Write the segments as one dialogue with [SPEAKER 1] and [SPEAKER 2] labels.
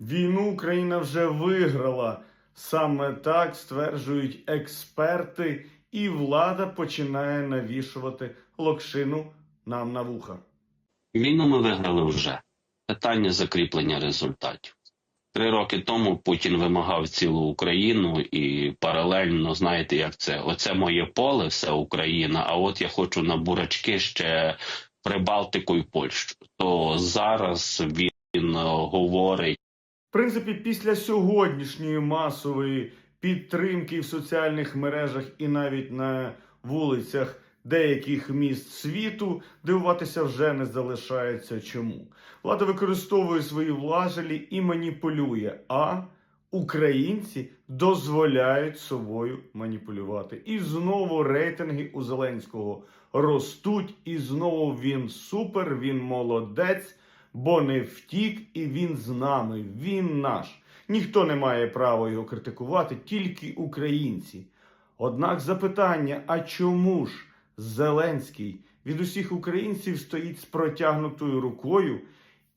[SPEAKER 1] Війну Україна вже виграла. Саме так стверджують експерти, і влада починає навішувати локшину нам на вуха.
[SPEAKER 2] Війну ми виграли вже. Питання закріплення результатів. Три роки тому Путін вимагав цілу Україну і паралельно, знаєте, як це? Оце моє поле, все Україна, а от я хочу на бурачки ще Прибалтику і Польщу. То зараз він говорить.
[SPEAKER 1] Принципі, після сьогоднішньої масової підтримки в соціальних мережах і навіть на вулицях деяких міст світу дивуватися вже не залишається чому. Влада використовує свої важелі і маніпулює, а українці дозволяють собою маніпулювати. І знову рейтинги у Зеленського ростуть, і знову він супер, він молодець бо не втік, і він з нами, він наш. Ніхто не має права його критикувати, тільки українці. Однак запитання: а чому ж Зеленський від усіх українців стоїть з протягнутою рукою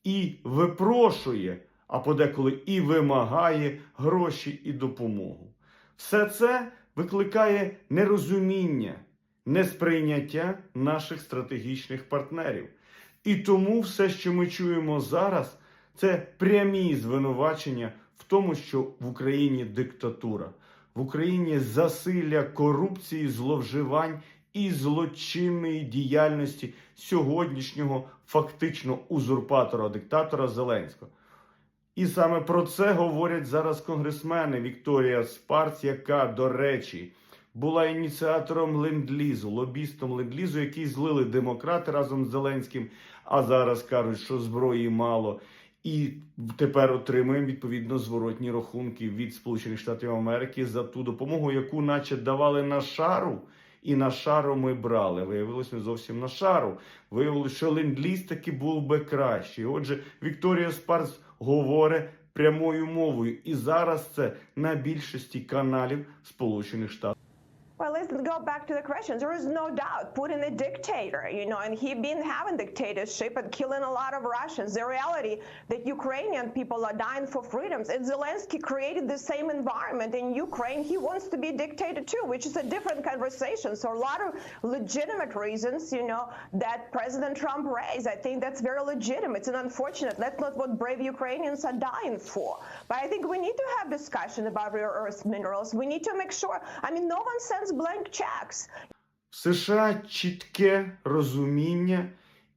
[SPEAKER 1] і випрошує, а подеколи і вимагає гроші і допомогу? Все це викликає нерозуміння, несприйняття наших стратегічних партнерів. І тому все, що ми чуємо зараз, це прямі звинувачення в тому, що в Україні диктатура, в Україні засилля корупції, зловживань і злочинної діяльності сьогоднішнього фактично узурпатора диктатора Зеленського. І саме про це говорять зараз конгресмени Вікторія Спарц, яка, до речі, була ініціатором ленд-лізу, лобістом ленд-лізу, який злили демократи разом з Зеленським, а зараз кажуть, що зброї мало. І тепер отримуємо відповідно зворотні рахунки від Сполучених Штатів Америки за ту допомогу, яку наче давали на шару. І на шару ми брали. Виявилось не зовсім на шару. Виявилось, що ленд-ліз таки був би кращий. Отже, Вікторія Спарс говорить прямою мовою, і зараз це на більшості каналів Сполучених Штатів.
[SPEAKER 3] Well, let's go back to the question. There is no doubt Putin a dictator, you know, and he been having dictatorship and killing a lot of Russians. The reality that Ukrainian people are dying for freedoms, and Zelensky created the same environment in Ukraine. He wants to be dictator too, which is a different conversation. So a lot of legitimate reasons, you know, that President Trump raised. I think that's very legitimate. It's unfortunate. That's not what brave Ukrainians are dying for. But I think we need to have discussion about rare earth minerals. We need to make sure. I mean, no one sends blank checks.
[SPEAKER 1] США чітке розуміння,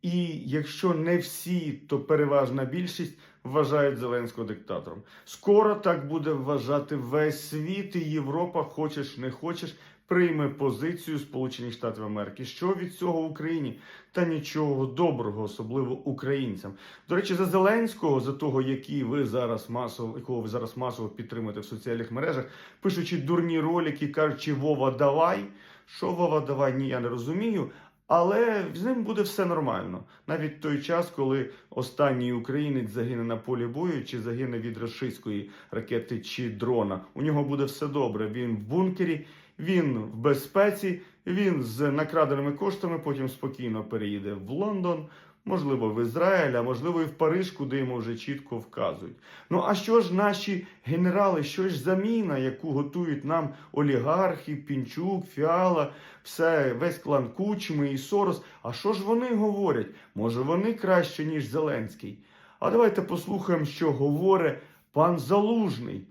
[SPEAKER 1] і якщо не всі, то переважна більшість вважають Зеленського диктатором. Скоро так буде вважати весь світ, і Європа, хочеш не хочеш, прийме позицію Сполучених Штатів Америки. Що від цього в Україні? Та нічого доброго, особливо українцям. До речі, за Зеленського, за того, який ви зараз масово, якого ви зараз масово підтримуєте в соціальних мережах, пишучи дурні ролики, кажучи Вова, давай. Що Вова, давай, ні, я не розумію. Але з ним буде все нормально. Навіть той час, коли останній українець загине на полі бою, чи загине від рашистської ракети чи дрона, у нього буде все добре. Він в бункері, він в безпеці, він з накраденими коштами потім спокійно переїде в Лондон, можливо, в Ізраїль, а можливо і в Париж, куди йому вже чітко вказують. Ну а що ж наші генерали, що ж заміна, яку готують нам олігархи, Пінчук, Фіала, все, весь клан Кучми і Сорос. А що ж вони говорять? Може вони краще, ніж Зеленський? А давайте послухаємо, що говорить пан Залужний,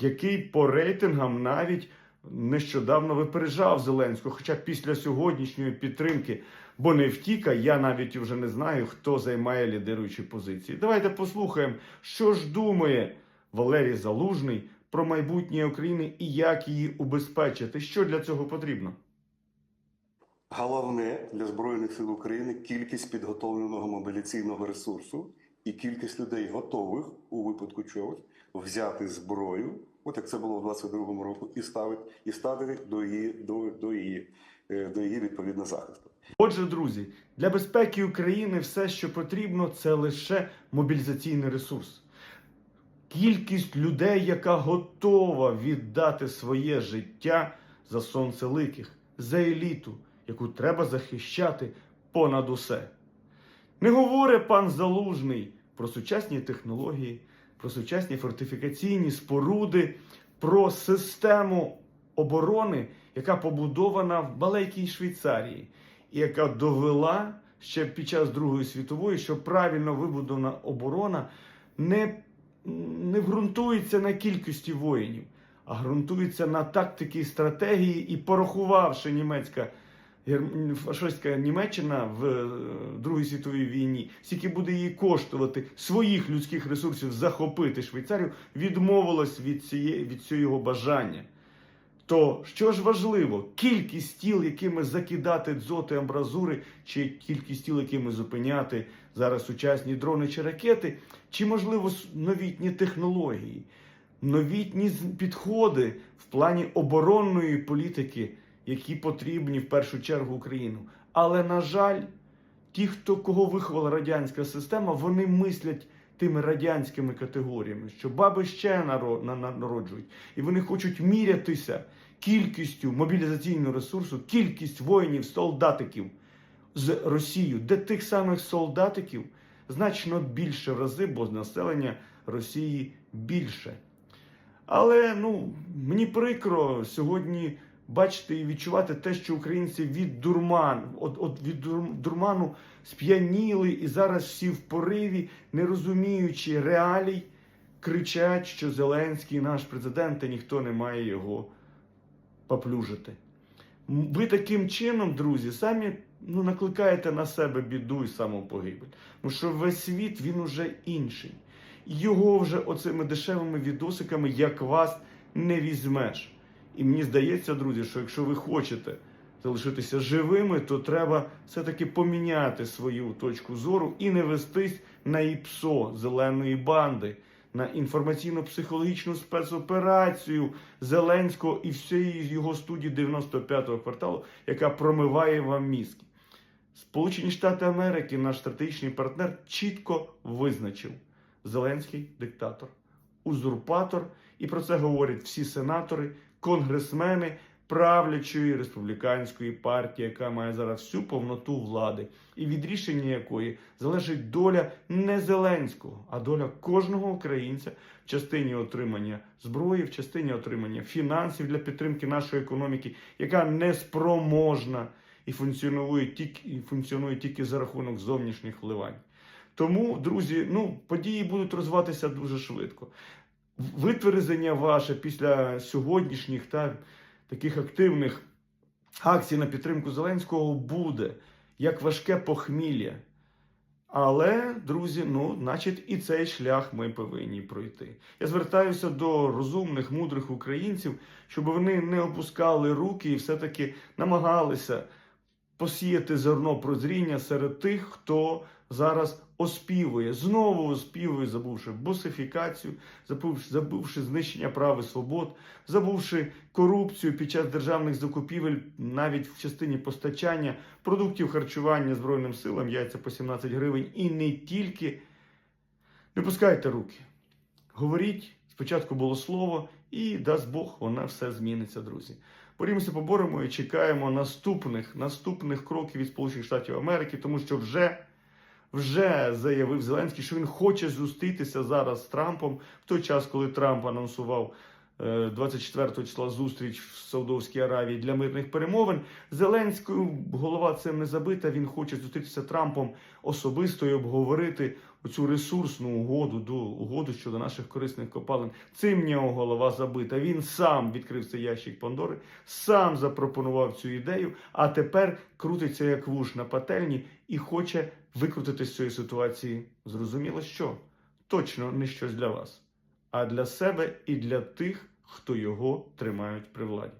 [SPEAKER 1] який по рейтингам навіть нещодавно випереджав Зеленського. Хоча після сьогоднішньої підтримки, бо не втіка, я навіть вже не знаю, хто займає лідируючі позиції. Давайте послухаємо, що ж думає Валерій Залужний про майбутнє України і як її убезпечити. Що для цього потрібно?
[SPEAKER 4] Головне для Збройних сил України кількість підготовленого мобіляційного ресурсу і кількість людей готових у випадку чогось взяти зброю, от як це було в 22-му року, і ставити і ставити до її до, до її е, до її відповідно захисту.
[SPEAKER 1] Отже, друзі, для безпеки України все, що потрібно, це лише мобілізаційний ресурс. Кількість людей, яка готова віддати своє життя за сонцеликих, за еліту, яку треба захищати понад усе. Не говорить пан Залужний про сучасні технології, про сучасні фортифікаційні споруди, про систему оборони, яка побудована в маленькій Швейцарії, і яка довела ще під час Другої світової, що правильно вибудована оборона не, не ґрунтується на кількості воїнів, а ґрунтується на тактики і стратегії, і порахувавши німецька фашистська Німеччина в е, Другій світовій війні, скільки буде їй коштувати своїх людських ресурсів захопити Швейцарію, відмовилась від цієї від цього бажання. То що ж важливо, кількість тіл, якими закидати дзоти амбразури, чи кількість тіл, якими зупиняти зараз сучасні дрони чи ракети, чи можливо новітні технології, новітні підходи в плані оборонної політики, які потрібні в першу чергу Україну. Але на жаль, ті, хто кого виховала радянська система, вони мислять тими радянськими категоріями, що баби ще наро- на- на- народжують, і вони хочуть мірятися кількістю мобілізаційного ресурсу, кількість воїнів, солдатиків з Росією, де тих самих солдатиків значно більше в рази, бо населення Росії більше. Але ну мені прикро сьогодні бачити і відчувати те, що українці від дурман, от, от від дурману сп'яніли і зараз всі в пориві, не розуміючи реалій, кричать, що Зеленський наш президент, і ніхто не має його поплюжити. Ви таким чином, друзі, самі ну, накликаєте на себе біду і самопогибель. Тому що весь світ він уже інший. Його вже оцими дешевими відосиками, як вас, не візьмеш. І мені здається, друзі, що якщо ви хочете залишитися живими, то треба все-таки поміняти свою точку зору і не вестись на ІПСО зеленої банди, на інформаційно-психологічну спецоперацію Зеленського і всієї його студії 95-го кварталу, яка промиває вам мізки. Сполучені Штати Америки, наш стратегічний партнер, чітко визначив Зеленський диктатор, узурпатор, і про це говорять всі сенатори, конгресмени правлячої республіканської партії, яка має зараз всю повноту влади, і від рішення якої залежить доля не Зеленського, а доля кожного українця в частині отримання зброї, в частині отримання фінансів для підтримки нашої економіки, яка неспроможна і функціонує тільки, і функціонує тільки за рахунок зовнішніх вливань. Тому, друзі, ну події будуть розвиватися дуже швидко. Витверзення ваше після сьогоднішніх та таких активних акцій на підтримку Зеленського буде як важке похмілля. Але, друзі, ну, значить, і цей шлях ми повинні пройти. Я звертаюся до розумних, мудрих українців, щоб вони не опускали руки і все-таки намагалися посіяти зерно прозріння серед тих, хто зараз оспівує, знову оспівує, забувши босифікацію, забувши, забувши знищення прав і свобод, забувши корупцію під час державних закупівель, навіть в частині постачання продуктів харчування Збройним силам, яйця по 17 гривень, і не тільки. Не пускайте руки. Говоріть, спочатку було слово, і дасть Бог, воно все зміниться, друзі. Борімося, поборемо і чекаємо наступних, наступних кроків від Сполучених Штатів Америки, тому що вже, вже заявив Зеленський, що він хоче зустрітися зараз з Трампом в той час, коли Трамп анонсував е, 24 числа зустріч в Саудовській Аравії для мирних перемовин. Зеленською голова цим не забита. Він хоче зустрітися Трампом особисто і обговорити оцю ресурсну угоду до угоду щодо наших корисних копалин. Цим нього голова забита. Він сам відкрив цей ящик Пандори, сам запропонував цю ідею, а тепер крутиться як вуш на пательні і хоче викрутити з цієї ситуації. Зрозуміло, що точно не щось для вас, а для себе і для тих, хто його тримають при владі.